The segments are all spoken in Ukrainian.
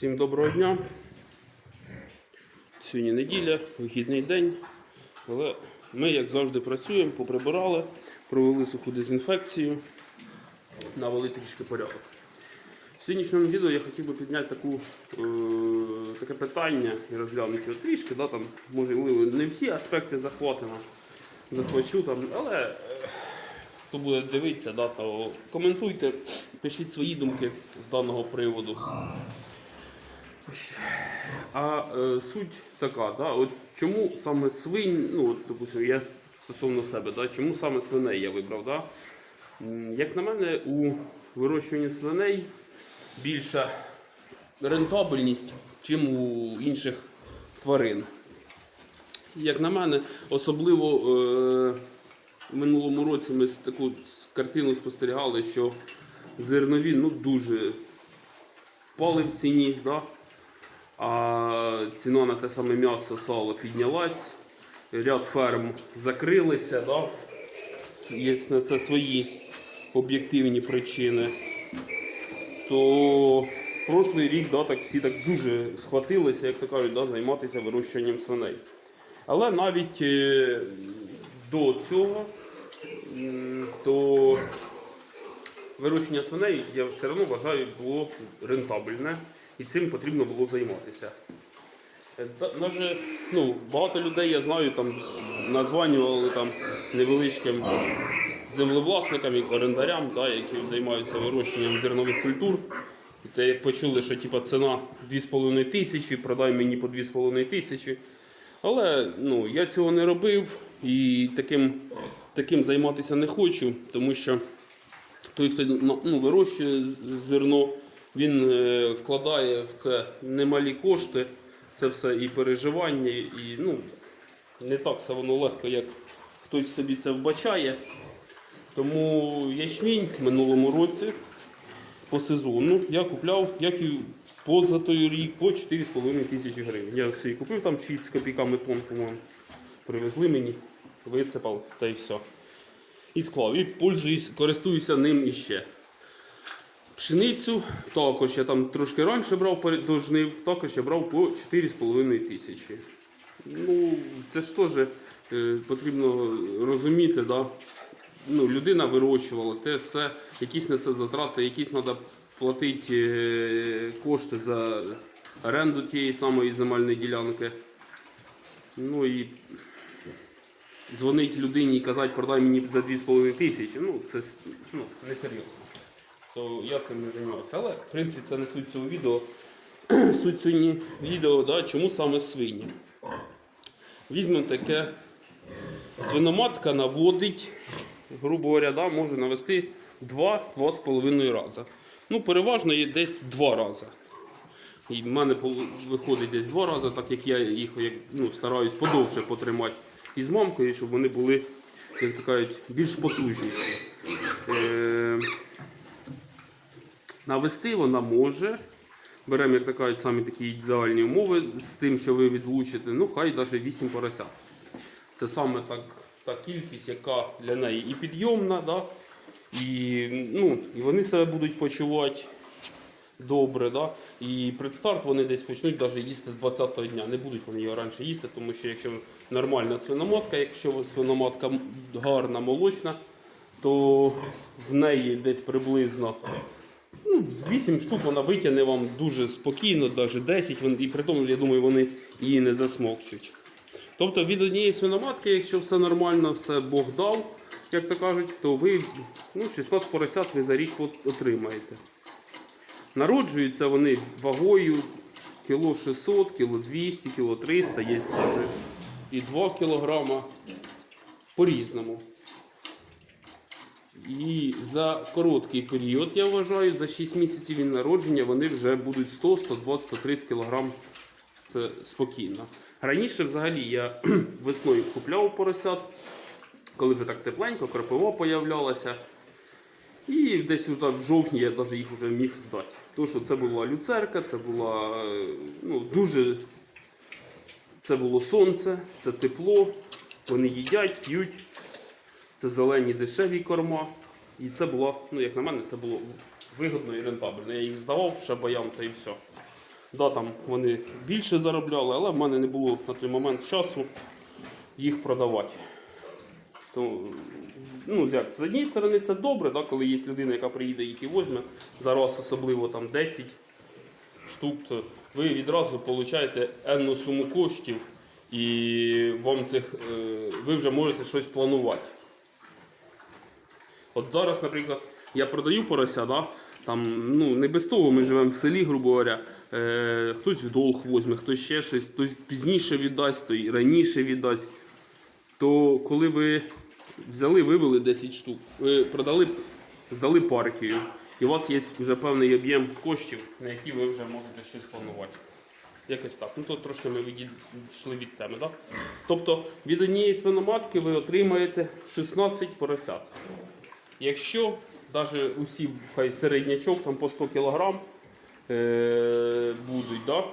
Всім доброго дня. Сьогодні неділя, вихідний день. Але ми, як завжди, працюємо, поприбирали, провели суху дезінфекцію, навели трішки порядок. В сьогоднішньому відео я хотів би підняти таку, е, таке питання і розглянути його трішки. Да, там, можливо, не всі аспекти захватимо, захвачу, там, але е, хто буде дивитися, да, то коментуйте, пишіть свої думки з даного приводу. А е, суть така, да, от чому саме свинь, ну, от, я стосовно себе, да, чому саме свиней я вибрав? Да? Як на мене, у вирощуванні свиней більша рентабельність, чим у інших тварин. Як на мене, особливо е, в минулому році ми таку картину спостерігали, що зернові ну, дуже впали в ціні, да? А ціна на те саме м'ясо, сало піднялась, ряд ферм закрилися. Да? Є на це свої об'єктивні причини. То прошлий рік да, так, всі так дуже схватилися, як то кажуть, да, займатися вирощуванням свиней. Але навіть е, до цього, то вирощення свиней, я все одно вважаю, було рентабельне і цим потрібно було займатися. Даже, ну, багато людей я знаю, там названювали там невеличким землевласникам і орендарям, да, які займаються вирощенням зернових культур. І Те як почули, що типа, ціна 2,5 тисячі, продай мені по 2,5 тисячі. Але ну, я цього не робив і таким, таким займатися не хочу, тому що той, хто ну, вирощує зерно, він е, вкладає в це немалі кошти, це все і переживання, і ну, не так все воно легко, як хтось собі це вбачає. Тому ячмінь в минулому році по сезону я купляв, як і поза той рік, по 4,5 тисячі гривень. Я все купив там 6 з копійками тонн, по-моєму. Привезли мені, висипав та й все. І склав. І пользуюсь, користуюся ним іще. Пшеницю також я там трошки раніше брав перед- до жнив, також я брав по 4,5 тисячі. Ну, це ж теж е, потрібно розуміти, да? ну, людина вирощувала, те все, якісь несе затрати, якісь треба платити е, кошти за оренду тієї самої земельної ділянки. Ну і дзвонить людині і казати, продай мені за 2,5 тисячі, ну це ну, несерйозно. То я цим не займався. Але в принципі це не суть цього відео. суть сьогодні відео, да, чому саме свині. Візьмемо таке. Свиноматка наводить, грубо говоря, да, може навести 2-2,5 рази. Ну, переважно є десь 2 рази. І в мене виходить десь 2 рази, так як я їх як, ну, стараюсь подовше потримати із мамкою, щоб вони були, як кажуть, більш потужніші. Е- навести вона може. Беремо, як кажуть, самі такі ідеальні умови з тим, що ви відлучите, ну хай навіть 8 поросят. Це саме так, та кількість, яка для неї і підйомна, да? і, ну, і вони себе будуть почувати добре. Да? І предстарт вони десь почнуть навіть їсти з 20-го дня. Не будуть вони його раніше їсти, тому що якщо нормальна свиноматка, якщо свиноматка гарна, молочна, то в неї десь приблизно ну, 8 штук вона витягне вам дуже спокійно, навіть 10, вон- і при тому, я думаю, вони її не засмокчуть. Тобто від однієї свиноматки, якщо все нормально, все Бог дав, як то кажуть, то ви ну, 16 поросят ви за рік отримаєте. Народжуються вони вагою кіло 600, кіло 200, кіло 300, є і 2 кілограма по-різному. І за короткий період, я вважаю, за 6 місяців від народження вони вже будуть 100, 120, 130 кг. Це спокійно. Раніше взагалі я весною купляв поросят, коли вже так тепленько, крапива появлялася. І десь вже в жовтні я навіть їх вже міг здати. Тому що це була люцерка, це була е, ну, дуже. Це було сонце, це тепло, вони їдять, п'ють. Це зелені дешеві корма. І це було, ну як на мене, це було вигодно і рентабельно. Я їх здавав шабаям та і все. Да, там вони більше заробляли, але в мене не було на той момент часу їх продавати. То, ну, як, з однієї сторони, це добре, да, коли є людина, яка приїде їх і возьме. Зараз особливо там 10 штук, то ви відразу получаєте енну суму коштів і вам цих, е, ви вже можете щось планувати. От зараз, наприклад, я продаю порося, да? там, ну, не без того ми живемо в селі, грубо говоря. Е, хтось в долг возьме, хтось ще щось, хтось пізніше віддасть, то і раніше віддасть. То коли ви взяли, вивели 10 штук, ви продали, здали партію, і у вас є вже певний об'єм коштів, на які ви вже можете щось планувати. Якось так. Ну тут трошки ми відійшли від теми. Да? Тобто від однієї свиноматки ви отримаєте 16 поросят. Якщо навіть усі хай середнячок там по 100 кг е- будуть, да?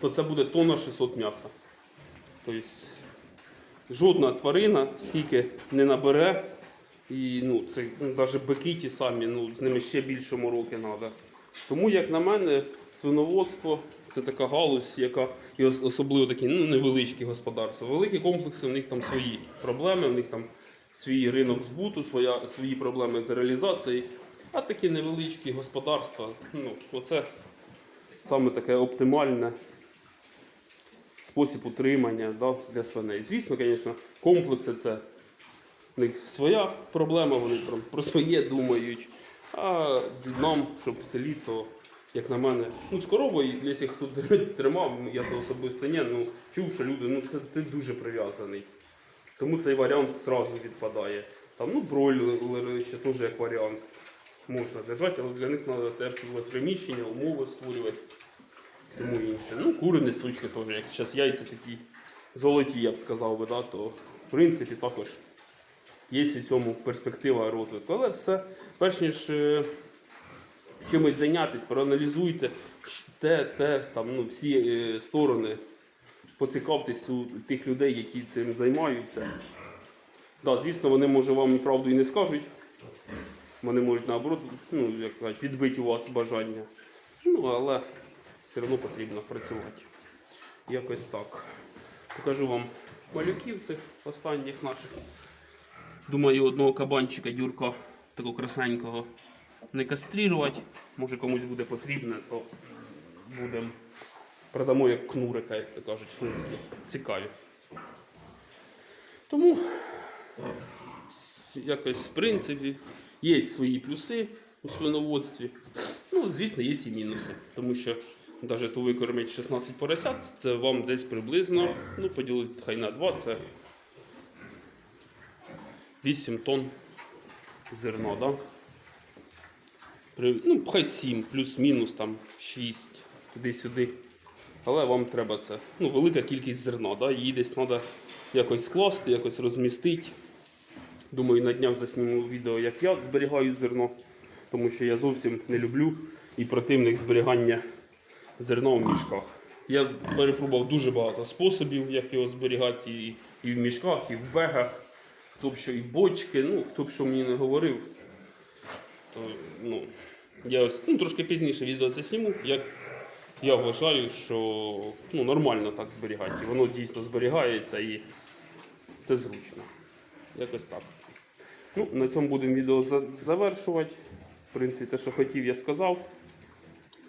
то це буде тонна 600 м'яса. Тобто жодна тварина скільки не набере, і ну, це навіть бики ті самі, ну, з ними ще більше мороки треба. Тому, як на мене, свиноводство це така галузь, яка і особливо такі ну, невеличкі господарства. Великі комплекси, в них там свої проблеми, в них там свій ринок збуту, своя, свої проблеми з реалізацією. А такі невеличкі господарства, ну, оце саме таке оптимальне спосіб утримання да, для свиней. Звісно, звісно, комплекси це в них своя проблема, вони про, про своє думають. А нам, щоб в селі, то, як на мене, ну з коровою, якщо хто тримав, я то особисто ні, ну чув, що люди, ну це ти дуже прив'язаний. Тому цей варіант зразу відпадає. Там, ну, бройлери ще теж як варіант можна держати, але для них треба тепле приміщення, умови створювати. Тому інше. Ну, кури несучки теж, як зараз яйця такі золоті, я б сказав би, да, то в принципі також є і цьому перспектива розвитку. Але все, перш ніж е, чимось зайнятися, проаналізуйте те, те, там, ну, всі е, сторони, поцікавтесь у тих людей, які цим займаються. Да, звісно, вони може вам правду і не скажуть. Вони можуть наоборот, ну, як кажуть, відбити у вас бажання. Ну, але все одно потрібно працювати. Якось так. Покажу вам малюків цих останніх наших. Думаю, одного кабанчика Дюрка, такого красненького, не кастрирувати. Може комусь буде потрібно, то будемо продамо як кнурика, як то кажуть, вони такі цікаві. Тому якось в принципі є свої плюси у свиноводстві. Ну, звісно, є і мінуси. Тому що навіть то викормить 16 поросят, це вам десь приблизно, ну, поділити хай на 2, це 8 тонн зерна, да? При, ну, хай 7, плюс-мінус там 6, туди-сюди. Але вам треба це. Ну, велика кількість зерна, да? її десь треба якось скласти, якось розмістити. Думаю, на днях засніму відео, як я зберігаю зерно, тому що я зовсім не люблю і противник зберігання зерна в мішках. Я перепробував дуже багато способів, як його зберігати і, і в мішках, і в бегах. Хто б що і бочки, ну хто б що мені не говорив, то ну, я ось, ну, трошки пізніше відео засніму, як я вважаю, що ну, нормально так зберігати. Воно дійсно зберігається і це зручно. Якось так. Ну, на цьому будемо відео завершувати. В принципі, те, що хотів, я сказав.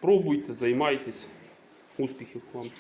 Пробуйте, займайтесь. Успіхів вам!